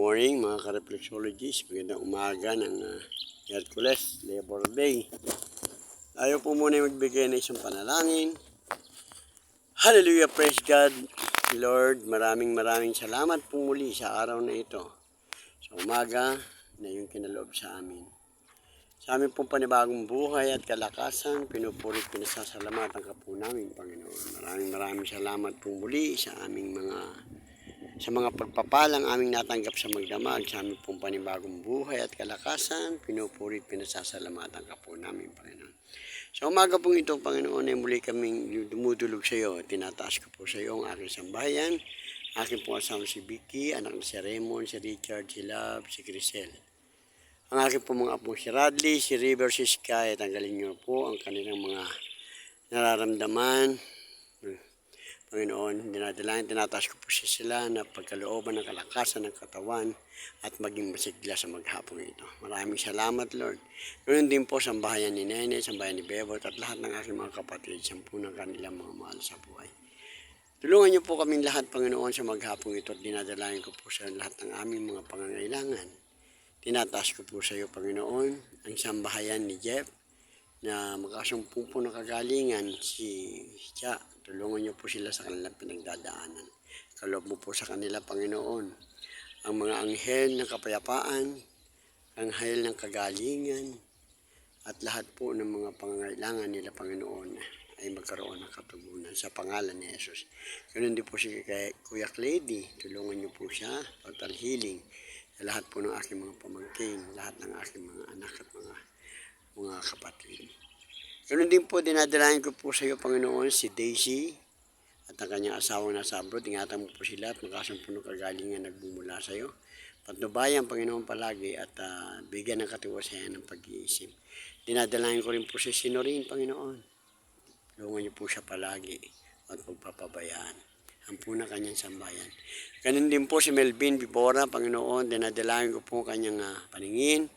morning mga ka-reflexologists. Magandang umaga ng uh, Hercules, Labor Day. Tayo po muna magbigay ng isang panalangin. Hallelujah, praise God. Lord, maraming maraming salamat po muli sa araw na ito. Sa umaga na yung kinaloob sa amin. Sa amin pong panibagong buhay at kalakasan, pinupurit pinasasalamatan ka po namin, Panginoon. Maraming maraming salamat po muli sa aming mga sa mga pagpapalang aming natanggap sa magdamag sa aming pong panibagong buhay at kalakasan, pinupurit, pinasasalamatan ka po namin, Panginoon. Sa umaga pong ito, Panginoon, ay muli kaming dumudulog sa iyo. Tinataas ko po sa iyo ang aking sambahayan, aking pong asawa si Vicky, anak ni si Raymond, si Richard, si Love, si Crisel. Ang aking po mga apo si Radley, si River, si Sky, tanggalin niyo po ang kanilang mga nararamdaman, Panginoon, dinadalain, tinataas ko po siya sila na pagkalooban ng kalakasan ng katawan at maging masigla sa maghapong ito. Maraming salamat, Lord. Ganoon din po sa bahayan ni Nene, sa bahayan ni Bebot at lahat ng aking mga kapatid, sampu ng kanilang mga mahal sa buhay. Tulungan niyo po kaming lahat, Panginoon, sa maghapong ito at dinadalain ko po sa lahat ng aming mga pangangailangan. Tinataas ko po sa iyo, Panginoon, ang sambahayan ni Jeff, na makasumpong po na kagalingan si Cha. Tulungan niyo po sila sa kanilang pinagdadaanan. Kaloob mo po sa kanila, Panginoon, ang mga anghel ng kapayapaan, anghel ng kagalingan, at lahat po ng mga pangangailangan nila, Panginoon, ay magkaroon ng katugunan sa pangalan ni Jesus. Ganun din po si Kuya Clady. Tulungan niyo po siya, total healing. Sa lahat po ng aking mga pamangkin, lahat ng aking mga anak at mga mga kapatid. Ganun din po, dinadalayan ko po sa iyo, Panginoon, si Daisy at ang kanyang asawang nasa abroad. Ingatan mo po sila at makasampuno kagalingan nagbumula sa iyo. Patnubayan, Panginoon, palagi at uh, bigyan ng katiwasayan ng pag-iisip. Dinadalayan ko rin po si Sinorin, Panginoon. Tulungan niyo po siya palagi at pagpapabayaan ang po na kanyang sambayan. Ganun din po si Melvin Vibora, Panginoon, dinadalayan ko po kanyang uh, paningin,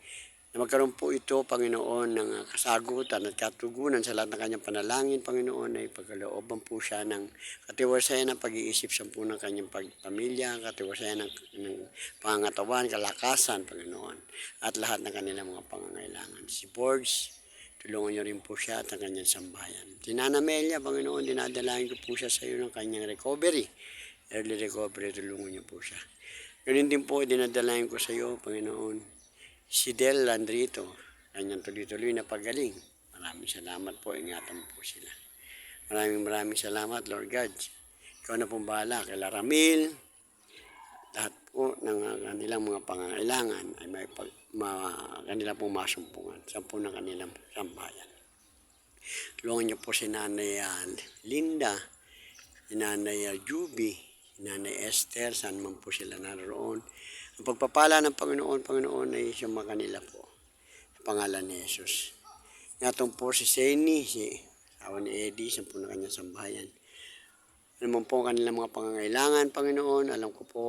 na magkaroon po ito, Panginoon, ng uh, kasagutan at katugunan sa lahat ng kanyang panalangin, Panginoon, ay pagkalooban po siya ng katiwasayan ng pag-iisip sa po ng kanyang pamilya, katiwasayan ng, ng pangangatawan, kalakasan, Panginoon, at lahat ng kanilang mga pangangailangan. Si Borgs, tulungan niyo rin po siya at ang kanyang sambayan. Si Nana Melia, Panginoon, dinadalahin ko po siya sa iyo ng kanyang recovery. Early recovery, tulungan niyo po siya. Ganun din po, dinadalahin ko sa iyo, Panginoon, si Del Landrito, kanyang tuloy-tuloy na pagaling. Maraming salamat po, ingatan po sila. Maraming maraming salamat, Lord God. Ikaw na pong bahala, kay Ramil, lahat po ng kanilang mga pangangailangan ay may pag, ma, kanila pong masumpungan sa po ng kanilang sambayan. Tulungan niyo po si Nanay uh, Linda, si Nanay uh, Juby, si Nanay Esther, saan man po sila naroon. Ang pagpapala ng Panginoon, Panginoon ay siyang kanila po. Sa pangalan ni Jesus. Natong po si Seni, si awa ni Eddie, sa po na kanyang sambahayan. Ano po ang kanilang mga pangangailangan, Panginoon, alam ko po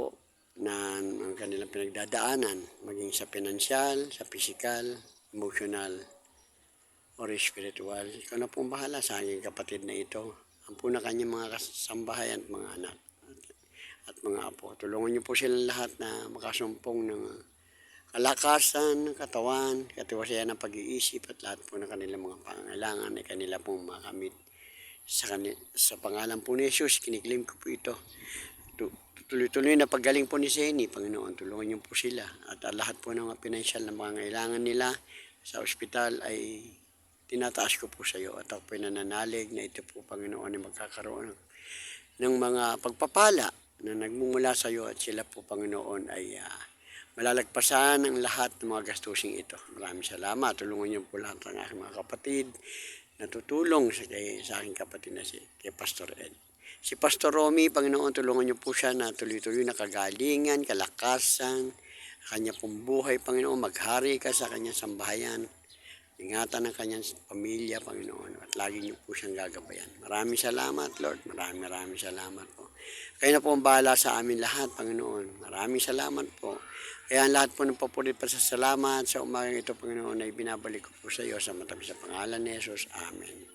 na ang kanilang pinagdadaanan, maging sa pinansyal, sa physical, emotional, or spiritual. Ikaw na pong bahala sa aking kapatid na ito. Ang po na kanyang mga kasambahayan mga anak at mga apo. Tulungan niyo po silang lahat na makasumpong ng kalakasan ng katawan, katiwasayan ng pag-iisip at lahat po ng kanilang mga pangangailangan ay kanila pong makamit sa, kanil, sa pangalan po ni Jesus. Kiniklaim ko po ito. Tuloy-tuloy na paggaling po ni Seni, Panginoon, tulungan niyo po sila. At lahat po ng mga pinansyal na pangangailangan nila sa ospital ay tinataas ko po sa iyo at ako po nananalig na ito po, Panginoon, ay magkakaroon ng mga pagpapala na nagmumula sa iyo at sila po Panginoon ay uh, malalagpasan ang lahat ng mga gastusing ito. Maraming salamat. Tulungan niyo po lahat ng aking mga kapatid na tutulong sa, kay, sa aking kapatid na si kay Pastor Ed. Si Pastor Romy, Panginoon, tulungan niyo po siya na tuloy-tuloy na kagalingan, kalakasan, kanya pong buhay, Panginoon, maghari ka sa kanyang sambahayan. Ingatan ng kanyang pamilya, Panginoon, at lagi niyo po siyang gagabayan. Maraming salamat, Lord. Maraming maraming salamat po. Kayo na po ang bahala sa amin lahat, Panginoon. Maraming salamat po. Kaya lahat po ng papulit pa sa salamat sa umagang ito, Panginoon, ay binabalik ko po sa iyo sa matabi sa pangalan ni Jesus. Amen.